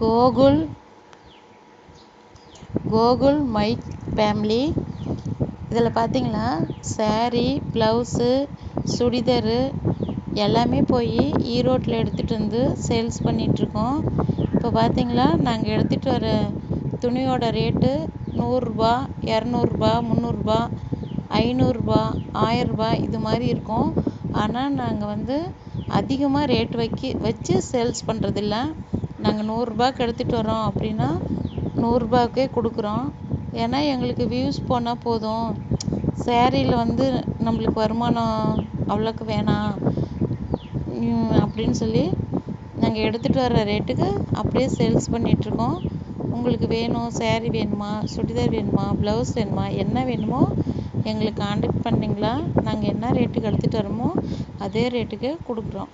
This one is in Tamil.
Gokul Gokul my family. இதில் பார்த்தீங்கன்னா சேரீ ப்ளவுஸு சுடிதாரு எல்லாமே போய் ஈரோட்டில் எடுத்துகிட்டு வந்து சேல்ஸ் பண்ணிகிட்ருக்கோம் இப்போ பார்த்தீங்களா நாங்கள் எடுத்துகிட்டு வர துணியோட ரேட்டு நூறுரூபா இரநூறுபா முந்நூறுரூபா ஐநூறுரூபா ஆயரரூபா இது மாதிரி இருக்கும். ஆனால் நாங்கள் வந்து அதிகமாக ரேட் வைக்கி வச்சு சேல்ஸ் பண்ணுறதில்ல நாங்கள் நூறுரூபாய்க்கு எடுத்துகிட்டு வரோம் அப்படின்னா நூறுரூபாய்க்கே கொடுக்குறோம். ஏன்னா எங்களுக்கு வியூஸ் போனால் போதும். சேரீயில் வந்து நம்மளுக்கு வருமானம் அவ்வளோக்கு வேணாம். அப்படின்னு சொல்லி நாங்கள் எடுத்துகிட்டு வர ரேட்டுக்கு அப்படியே சேல்ஸ் பண்ணிகிட்ருக்கோம் உங்களுக்கு வேணும் சேரீ வேணுமா சுடிதார் வேணுமா ப்ளவுஸ் வேணுமா என்ன வேணுமோ எங்களுக்கு காண்டக்ட் பண்ணிங்களா நாங்கள் என்ன ரேட்டுக்கு எடுத்துகிட்டு வரோமோ அதே ரேட்டுக்கு கொடுக்குறோம்.